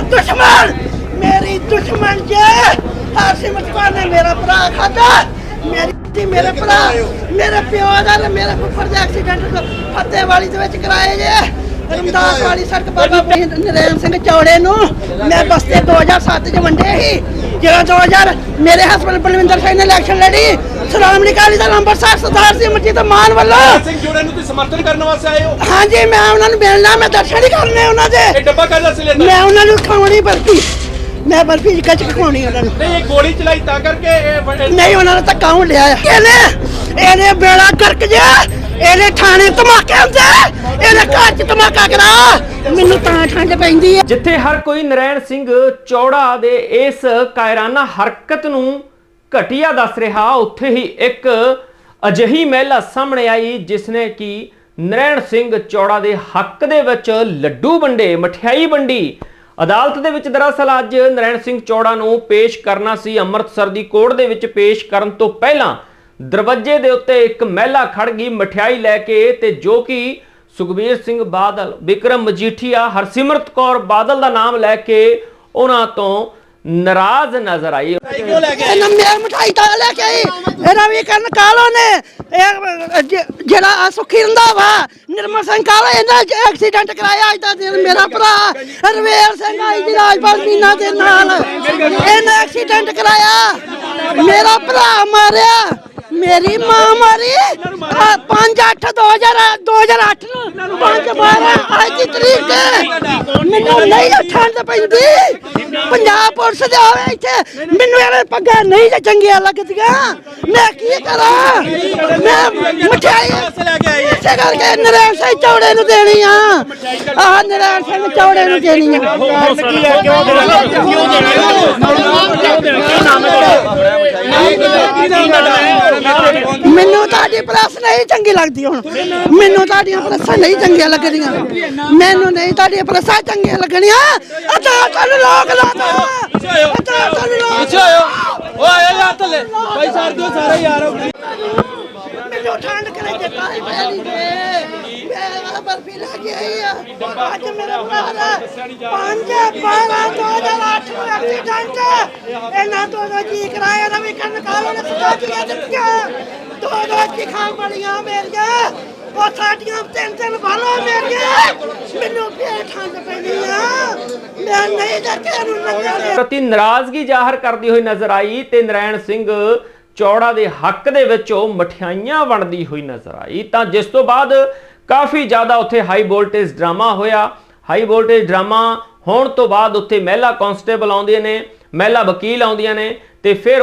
ਦੁਸ਼ਮਣ ਦੁਸ਼ਮਣ ਮੇਰੀ ਦੁਸ਼ਮਣ ਜੇ। ਹਾਸਿਮਤ ਕੌਰ ਨੇ ਮੇਰਾ ਭਰਾ ਖਾਦਾ ਮੇਰੀ ਮੇਰੇ ਭਰਾ ਮੇਰੇ ਪਿਓ ਦਾ ਤੇ ਮੇਰੇ ਫੁੱਫੜ ਦਾ ਐਕਸੀਡੈਂਟ ਫੱਤੇ ਵਾਲੀ ਦੇ ਵਿੱਚ ਕਰਾਏ ਜੇ। ਰਮਦਾਸ ਵਾਲੀ ਸੜਕ ਬਾਬਾ ਨਰੈਣ ਸਿੰਘ ਚੌੜੇ ਨੂੰ ਮੈਂ ਬਸਤੇ 2007 ਚ ਵੰਡੇ ਸੀ। ਜਿਹੜਾ 2000 ਮੇਰੇ ਹਸਬੰਦ ਬਲਵਿੰਦਰ ਸਿੰਘ ਨੇ ਇਲੈਕਸ਼ਨ ਲੜੀ ਸ਼੍ਰੋਮਣੀ ਅਕਾਲੀ ਦਲ ਅੰਮ੍ਰਿਤਸਰ ਸਰਦਾਰ ਸਿੰਘ ਮਰਜੀਤ ਮਾਨ ਵੱਲੋਂ। ਸਿੰਘ ਜੋੜੇ ਨੂੰ ਤੁਸੀਂ ਸਮਰਥਨ ਕਰਨ ਵਾਸਤੇ ਆਏ ਹੋ? ਹਾਂਜੀ ਮੈਂ ਉਹਨਾਂ ਨੂੰ ਮਿਲਣਾ ਮੈਂ ਦਰਸ਼ਨ ਹੀ ਕਰਨੇ ਉਹਨਾਂ ਦੇ। ਇਹ ਡੱਬਾ ਕਾਹਦਾ ਸੀ ਲੈਂਦਾ? ਮੈਂ ਉਹਨਾਂ ਨੂੰ ਖਾਣੀ ਬਰਫੀ। ਮੈਂ ਬਰਫੀ ਚ ਕੱਚ ਖਾਣੀ ਉਹਨਾਂ ਨੂੰ। ਨਹੀਂ ਇਹ ਗੋਲੀ ਚਲਾਈ ਤਾਂ ਕਰਕੇ ਇਹ ਵ- ਨਹੀਂ ਉਹਨਾਂ ਨੇ ਧੱਕਾ ਹੁਣ ਲਿਆ ਆ? ਇਹਨੇ ਇਹਨੇ ਬੇੜਾ ਕਰਕ ਜਾ ਇਹਨੇ ਥਾਣੇ ਧਮਾਕੇ ਹੁੰਦੇ ਇਹਨੇ ਘਰ ਚ ਧਮਾਕਾ ਕਰਾ। ਮੈਨੂੰ ਤਾਂ ਠੰਡ ਪੈਂਦੀ ਹੈ ਜਿੱਥੇ ਹਰ ਕੋਈ ਨਰੈਣ ਸਿੰਘ ਚੌੜਾ ਦੇ ਇਸ ਕਾਇਰਾਨਾ ਹਰਕਤ ਨੂੰ ਘਟੀਆ ਦੱਸ ਰਿਹਾ, ਉੱਥੇ ਹੀ ਇੱਕ ਅਜਿਹੀ ਮਹਿਲਾ ਸਾਹਮਣੇ ਆਈ ਜਿਸ ਨੇ ਕਿ ਨਰੈਣ ਸਿੰਘ ਚੌੜਾ ਦੇ ਹੱਕ ਦੇ ਵਿੱਚ ਲੱਡੂ ਵੰਡੇ, ਮਠਿਆਈ ਵੰਡੀ। ਅਦਾਲਤ ਦੇ ਵਿੱਚ ਦਰਅਸਲ ਅੱਜ ਨਰੈਣ ਸਿੰਘ ਚੌੜਾ ਨੂੰ ਪੇਸ਼ ਕਰਨਾ ਸੀ, ਅੰਮ੍ਰਿਤਸਰ ਦੀ ਕੋਰਟ ਦੇ ਵਿੱਚ ਪੇਸ਼ ਕਰਨ ਤੋਂ ਪਹਿਲਾਂ। ਦਰਵਾਜ਼ੇ ਦੇ ਉੱਤੇ ਇੱਕ ਮਹਿਲਾ ਖੜ ਗਈ, ਮਠਿਆਈ ਲੈ ਕੇ ਤੇ ਜੋ ਕਿ ਸੁਖਬੀਰ ਸਿੰਘ ਬਾਦਲ, ਵਿਕਰਮ ਮਜੀਠੀਆ, ਹਰਸਿਮਰਤ ਕੌਰ ਬਾਦਲ ਦਾ ਨਾਮ ਲੈ ਕੇ ਉਹਨਾਂ ਤੋਂ ਨਾਰਾਜ਼ ਨਜ਼ਰ ਆਈ ਕਿਉਂ ਲੈ ਕੇ ਆਏ? ਇਹਨਾਂ ਮੈਂ ਮਠਾਈ ਤਾਂ ਲੈ ਕੇ ਆਈ ਇਹਨਾਂ ਵੀ ਕਰਨ ਕਾਲੋ ਨੇ ਇਹ ਜ- ਜਿਹੜਾ ਆਹ ਸੁਖੀ ਰੰਧਾਵਾ ਨਿਰਮਲ ਸਿੰਘ ਕਾਲੋ ਇਹਨਾਂ ਐਕਸੀਡੈਂਟ ਕਰਾਇਆ ਅੱਜ ਦਾ ਦਿਨ ਮੇਰਾ ਭਰਾ ਰਵੇਲ ਸਿੰਘ ਆਈ ਜੀ ਰਾਜਪਾਲ ਮੀਨਾ ਦੇ ਨਾਲ ਇਹਨੇ ਐਕਸੀਡੈਂਟ ਕਰਾਇਆ ਮੇਰਾ ਭਰਾ ਮਾਰਿਆ ਮੇਰੀ ਮਾਂ ਮਾਰੀ 5 8 2000 2008 ਨੂੰ 5 12 ਅੱਜ ਦੀ ਤਰੀਕ ਨਹੀਂ ਠੰਡ ਪੈਂਦੀ। ਪੰਜਾਬ ਪੁਲਿਸ ਦੇ ਆਵੇ ਇੱਥੇ। ਮੈਨੂੰ ਇਹਨੇ ਪੱਗਾਂ ਨਹੀਂ ਜੇ ਚੰਗੀਆਂ ਲੱਗਦੀਆਂ। ਮੈਂ ਕੀ ਕਰਾਂ? ਮੈਂ ਮਠਿਆਈ ਲੈ ਕੇ ਆਏ? ਇਸੇ ਕਰਕੇ ਨਰੈਣ ਸਿੰਘ ਚੌੜੇ ਨੂੰ ਦੇਣੀ ਆ। ਆਹ ਨਰੈਣ ਸਿੰਘ ਚੌੜੇ ਨੂੰ ਦੇਣੀ ਆ ਮੈਨੂੰ ਤੁਹਾਡੀ ਪ੍ਰੈਸ ਨਹੀਂ ਚੰਗੀ ਲੱਗਦੀ ਹੁਣ। ਮੈਨੂੰ ਤੁਹਾਡੀਆਂ ਪ੍ਰੈਸਾਂ ਨਹੀਂ ਚੰਗੀਆਂ ਲੱਗਦੀਆਂ ਮੈਨੂੰ ਨਹੀਂ ਤੁਹਾਡੀਆਂ ਪ੍ਰੈਸਾਂ ਚੰਗੀਆਂ ਲੱਗਣੀਆਂ। ਅਦਾਲਤ ਨੂੰ ਲੋਕ ਲਾ ਦੋ ਅਦਾਲਤ ਨੂੰ ਲੋਕ ਪਿੱਛੇ ਆਇਓ। ਓ ਆਇਓ ਯਾਰ ਥੱਲੇ ਭਾਈ ਸਾਰ ਦਿਓ ਸਾਰੇ ਯਾਰ। ਮੈਨੂੰ ਠੰਡ ਕਰੇ ਜੇ ਤਾਂ ਹੀ ਪੈਣੀ ਜੇ ਮੈਂ ਬਰਫੀ ਲੈ ਕੇ ਆਈ ਆ। ਅੱਜ ਮੇਰੇ ਭਰਾ ਦਾ 5 12 2008 ਨੂੰ ਐਕਸੀਡੈਂਟ ਇਹਨਾਂ ਤੋਂ ਜੀ ਕਰਾਇਆ ਰਵੀ ਕੰਨ ਕਾਲੋਂ ਨੇ ਸਟਾਚੀਆਂ ਦਿੱਤੀਆਂ। ਦੋ ਦੋ ਚਿਖਾਂ ਵਾਲੀਆਂ ਮੇਰੀਆਂ। ਉਹ ਸਾਡੀਆਂ ਤਿੰਨ ਤਿੰਨ ਬਾਲਾਂ ਮੇਰੀਆਂ। ਮੈਨੂੰ ਫੇਰ ਠੰਡ ਪੈਣੀ ਆ। ਮੈਂ ਨਹੀਂ ਜੱਕੇ ਨੂੰ ਨੰਗਾ ਪ੍ਰਤੀ ਨਾਰਾਜ਼ਗੀ ਜ਼ਾਹਰ ਕਰਦੀ ਹੋਈ ਨਜ਼ਰ ਆਈ ਤੇ ਨਰੈਣ ਸਿੰਘ ਚੌੜਾ ਦੇ ਹੱਕ ਦੇ ਵਿੱਚ ਉਹ ਮਠਿਆਈਆਂ ਵੰਡਦੀ ਹੋਈ ਨਜ਼ਰ ਆਈ। ਤਾਂ ਜਿਸ ਤੋਂ ਬਾਅਦ ਕਾਫੀ ਜ਼ਿਆਦਾ ਉੱਥੇ ਹਾਈ ਵੋਲਟੇਜ ਡਰਾਮਾ ਹੋਇਆ। ਹਾਈ ਵੋਲਟੇਜ ਡਰਾਮਾ ਹੋਣ ਤੋਂ ਬਾਅਦ ਉੱਥੇ ਮਹਿਲਾ ਕਾਂਸਟੇਬਲ ਆਉਂਦੀਆਂ ਨੇ, ਮਹਿਲਾ ਵਕੀਲ ਆਉਂਦੀਆਂ ਨੇ ਤੇ ਫਿਰ